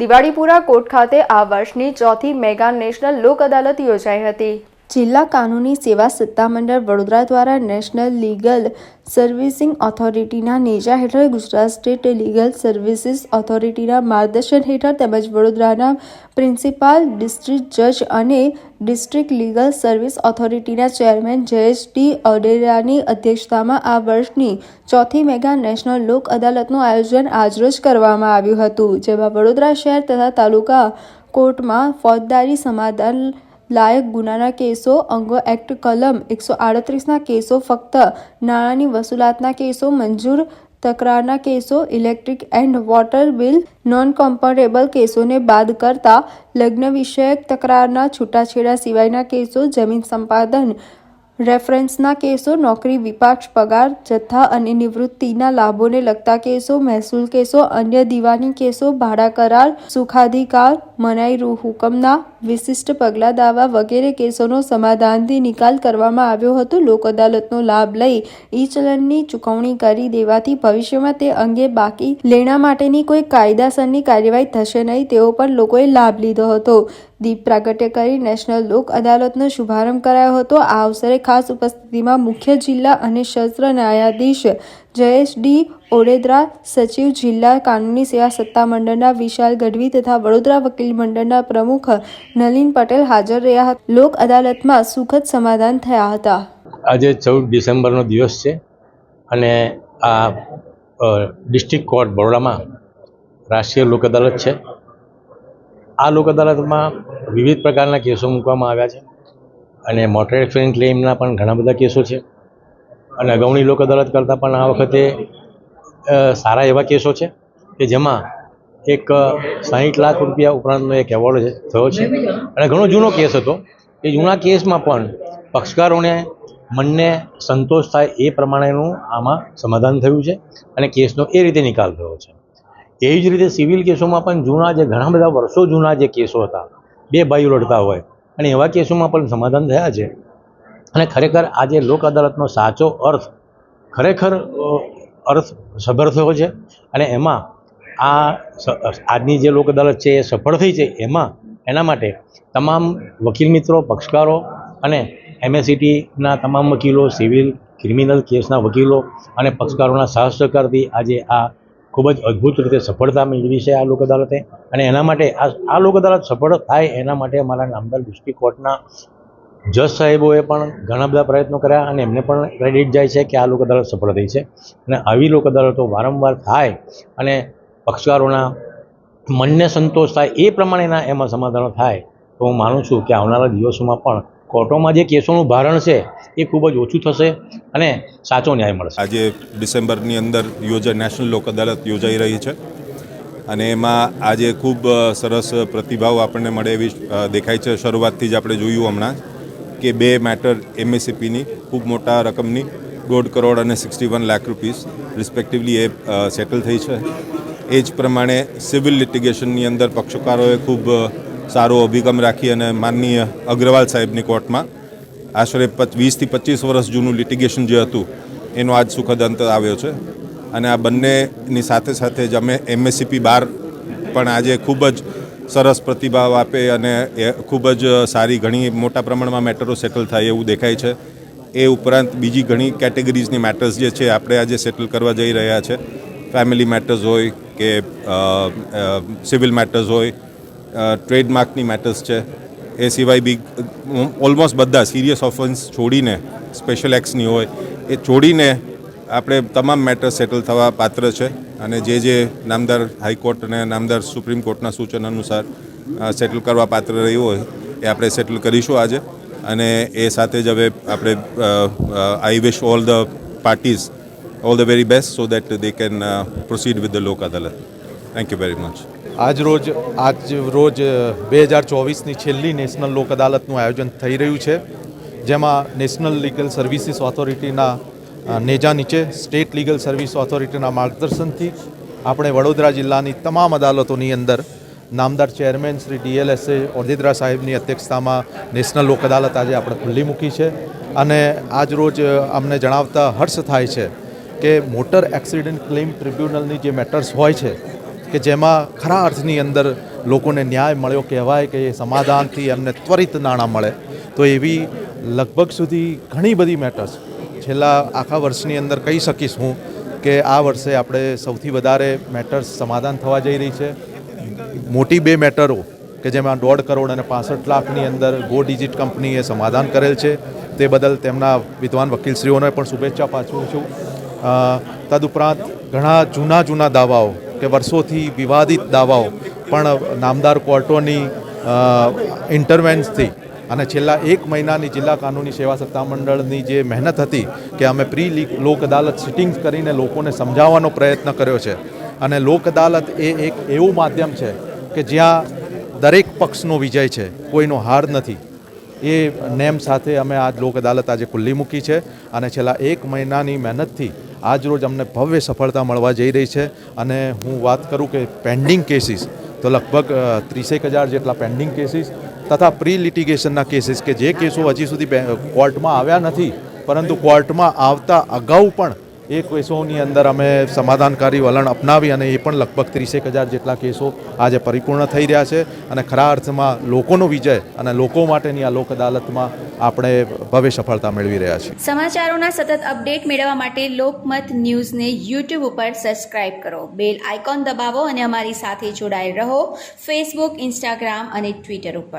Diwalipura court ખાતે આ વર્ષની ચોથી મેગા નેશનલ લોક અદાલત યોજાઈ હતી. જિલ્લા કાનૂની સેવા સત્તામંડળ વડોદરા દ્વારા નેશનલ લીગલ સર્વિસિંગ ઓથોરિટીના નેજા હેઠળ ગુજરાત સ્ટેટ લીગલ સર્વિસીસ ઓથોરિટીના માર્ગદર્શન હેઠળ તેમજ વડોદરાના પ્રિન્સિપાલ ડિસ્ટ્રિક્ટ જજ અને ડિસ્ટ્રિક્ટ લીગલ સર્વિસ ઓથોરિટીના ચેરમેન જયેશ ડી ઓડેરાની અધ્યક્ષતામાં આ વર્ષની ચોથી મેગા નેશનલ લોક અદાલતનું આયોજન આજરોજ કરવામાં આવ્યું હતું, જેમાં વડોદરા શહેર તથા તાલુકા કોર્ટમાં ફોજદારી સમાધાન લાયક ગુનાના કેસો અંગો એક્ટ કલમ એકસો આડત્રીસના કેસો ફક્ત નાણાંની વસૂલાતના કેસો, મંજૂર તકરારના કેસો, electric and water bill non comparable કેસોને બાદ કરતા લગ્ન વિષયક તકરારના છૂટાછેડા સિવાયના કેસો, જમીન સંપાદન રેફરન્સના કેસો, નોકરી, વિપાક્ષ, પગાર, જથ્થા અને નિવૃત્તિના લાભોને લગતા કેસો, મહેસૂલ કેસો, અન્ય દીવાની કેસો, ભાડા કરાર, સુખાધિકાર, મનાઈ હુકમના, વિશિષ્ટ પગલાં, દાવા વગેરે કેસોનો સમાધાનથી નિકાલ કરવામાં આવ્યો હતો. લોક અદાલતનો લાભ લઈ ઈ ચલણની ચૂકવણી કરી દેવાથી ભવિષ્યમાં તે અંગે બાકી લેણા માટેની કોઈ કાયદાસરની કાર્યવાહી થશે નહીં તેવો પણ લોકોએ લાભ લીધો હતો. દીપ પ્રાગટ્ય કરી નેશનલ લોક અદાલતનો શુભારંભ કરાયો હતો. આ અવસરે ખાસ ઉપસ્થિતિમાં મુખ્ય જિલ્લા અને સત્ર ન્યાયાધીશ જયેશ ડી ઓડેદરા, સચિવ જિલ્લા કાનૂની સેવા સત્તામંડળના વિશાલ ગઢવી તથા વડોદરા વકીલ મંડળના પ્રમુખ નલિન પટેલ હાજર રહ્યા હતા. લોક અદાલતમાં સુખદ સમાધાન થયા હતા. આજે ચૌદ ડિસેમ્બરનો દિવસ છે અને આ ડિસ્ટ્રિક્ટ કોર્ટ બરોડામાં રાષ્ટ્રીય લોક અદાલત છે. આ લોક અદાલતમાં વિવિધ પ્રકારના કેસો મૂકવામાં આવ્યા છે અને મોટર એક્સિડન્ટ ક્લેમના પણ ઘણા બધા કેસો છે. અને અગાઉની લોક અદાલત કરતાં પણ આ વખતે સારા એવા કેસો છે કે જેમાં એક સાહીઠ લાખ રૂપિયા ઉપરાંતનો એક એવોર્ડ થયો છે. અને ઘણો જૂનો કેસ હતો એ જૂના કેસમાં પણ પક્ષકારોને મનને સંતોષ થાય એ પ્રમાણેનું આમાં સમાધાન થયું છે અને કેસનો એ રીતે નિકાલ થયો છે. એવી જ રીતે સિવિલ કેસોમાં પણ જૂના જે ઘણા બધા વર્ષો જૂના જે કેસો હતા, બે ભાઈઓ લડતા હોય અને એવા કેસોમાં પણ સમાધાન થયા છે. અને ખરેખર આજે લોક અદાલતનો સાચો અર્થ ખરેખર અર્થ સભર થયો છે અને એમાં આ આજની જે લોક અદાલત છે એ સફળ થઈ છે એમાં એના માટે તમામ વકીલ મિત્રો, પક્ષકારો અને એમએસસીટીના તમામ વકીલો, સિવિલ ક્રિમિનલ કેસના વકીલો અને પક્ષકારોના સહસહકારથી આજે આ ખૂબ જ અદ્ભુત રીતે સફળતા મેળવી છે આ લોક અદાલતે. અને એના માટે આ આ લોક અદાલત સફળ થાય એના માટે અમારા નામદાર ડિસ્ટ્રિક્ટ કોર્ટના જજ સાહેબોએ પણ ઘણા બધા પ્રયત્નો કર્યા અને એમને પણ ક્રેડિટ જાય છે કે આ લોક અદાલત સફળ થઈ છે. અને આવી લોક અદાલતો વારંવાર થાય અને પક્ષકારોના મનને સંતોષ થાય એ પ્રમાણેના એમાં સમાધાનો થાય તો હું માનું છું કે આવનારા દિવસોમાં પણ કોર્ટોમાં જે કેસોનું ભારણ છે, એ ખૂબ જ ઓછું થશે અને સાચો ન્યાય મળશે. આજે ડિસેમ્બરની અંદર યોજા નેશનલ લોક અદાલત યોજાઈ રહી છે. અને એમાં આજે ખૂબ સરસ પ્રતિભાવ આપણને મળે એવી દેખાય છે. શરૂઆતથી જ આપણે જોયું હમણાં કે બે મેટર એમએસસીપીની ખૂબ મોટા રકમની, દોઢ કરોડ અને sixty one lakh rupees respectively એ સેટલ થઈ છે. એ જ પ્રમાણે સિવિલ લિટિગેશનની અંદર પક્ષકારોએ ખૂબ સારો અભિગમ રાખી અને માનનીય અગ્રવાલ સાહેબની કોર્ટમાં આશરે વીસથી પચીસ વર્ષ જૂનું લિટિગેશન જે હતું, એનો આજ સુખદ અંત આવ્યો છે. અને આ બંનેની સાથે સાથે જ અમે એમએસસીપી બાર પણ આજે ખૂબ જ સરસ પ્રતિભાવ આપે અને એ ખૂબ જ સારી ઘણી મોટા પ્રમાણમાં મેટરો સેટલ થાય એવું દેખાય છે. એ ઉપરાંત બીજી ઘણી કેટેગરીઝની મેટર્સ જે છે, આપણે આજે સેટલ કરવા જઈ રહ્યા છે. ફેમિલી મેટર્સ હોય કે સિવિલ મેટર્સ હોય ટ્રેડમાર્કની મેટર્સ છે. એ સિવાય બી ઓલમોસ્ટ બધા સિરિયસ ઓફન્સ છોડીને સ્પેશિયલ એક્સની હોય, એ છોડીને આપણે તમામ મેટર્સ સેટલ થવા પાત્ર છે. અને જે જે નામદાર હાઈકોર્ટ અને નામદાર સુપ્રીમ કોર્ટના સૂચન અનુસાર સેટલ કરવા પાત્ર રહ્યું હોય, એ આપણે સેટલ કરીશું આજે. અને એ સાથે જ હવે આપણે I wish all the parties all the very best so that they can proceed with the Lok Adalat thank you very much આજ રોજ આજ રોજ બે હજાર ચોવીસની છેલ્લી નેશનલ લોક અદાલતનું આયોજન થઈ રહ્યું છે, જેમાં નેશનલ લીગલ સર્વિસીસ ઓથોરિટીના નેજા નીચે, સ્ટેટ લીગલ સર્વિસ ઓથોરિટીના માર્ગદર્શનથી આપણે વડોદરા જિલ્લાની તમામ અદાલતોની અંદર નામદાર ચેરમેન શ્રી ડીએલએસએ ઓડેદરા સાહેબની અધ્યક્ષતામાં નેશનલ લોક અદાલત આજે આપણે ખુલ્લી મૂકી છે. અને આજ રોજ અમને જણાવતા હર્ષ થાય છે કે મોટર એક્સિડન્ટ ક્લેમ ટ્રિબ્યુનલની જે મેટર્સ હોય છે કે જેમાં ખરા અર્થની અંદર લોકોને ન્યાય મળ્યો કહેવાય કે એ સમાધાનથી એમને ત્વરિત નાણાં મળે. તો એવી લગભગ સુધી ઘણી બધી મેટર્સ છેલ્લા આખા વર્ષની અંદર કહી શકીશ હું કે આ વર્ષે આપણે સૌથી વધારે મેટર્સ સમાધાન થવા જઈ રહી છે. મોટી બે મેટરો કે જેમાં દોઢ કરોડ અને પાસઠ લાખની અંદર ગો ડિજિટ કંપનીએ સમાધાન કરેલ છે. તે બદલ તેમના વિદ્વાન વકીલશ્રીઓને પણ શુભેચ્છા પાછું છું. તદુપરાંત ઘણા જૂના જૂના દાવાઓ કે વર્ષોથી વિવાદિત દાવાઓ, પણ નામદાર કોર્ટોની ઇન્ટરવેન્સથી અને છેલ્લા એક મહિનાની જિલ્લા કાનૂની સેવા સત્તામંડળની જે મહેનત હતી કે અમે પ્રી લોક અદાલત સિટિંગ્સ કરીને લોકોને સમજાવવાનો પ્રયત્ન કર્યો છે. અને લોક અદાલત એ એક એવું માધ્યમ છે કે જ્યાં દરેક પક્ષનો વિજય છે, કોઈનો હાર નથી. એ નેમ સાથે અમે આ લોક અદાલત આજે ખુલ્લી મૂકી છે અને છેલ્લા એક મહિનાની મહેનતથી આજ રોજ અમને ભવ્ય સફળતા મળવા જઈ રહી છે અને હું વાત કરું કે પેન્ડિંગ કેસીસ તો લગભગ ત્રીસેક હજાર જેટલા પેન્ડિંગ કેસીસ તથા પ્રી લિટિગેશનના કેસીસ કે જે કેસો હજી સુધી કોર્ટમાં આવ્યા નથી, પરંતુ કોર્ટમાં આવતા અગાઉ પણ એ કેસોની અંદર અમે સમાધાનકારી વલણ અપનાવી અને એ પણ લગભગ ત્રીસેક હજાર જેટલા કેસો આજે પરિપૂર્ણ થઈ રહ્યા છે અને ખરા અર્થમાં લોકોનો વિજય અને લોકો માટેની આ લોક અદાલતમાં આપણે ભવ્ય સફળતા મેળવી રહ્યા છીએ. સમાચારોના સતત અપડેટ મેળવવા માટે લોકમત ન્યૂઝને યુટ્યુબ ઉપર સબસ્ક્રાઇબ કરો. બેલ આઇકોન દબાવો અને અમારી સાથે જોડાયેલ રહો ફેસબુક, ઇન્સ્ટાગ્રામ અને ટ્વિટર ઉપર.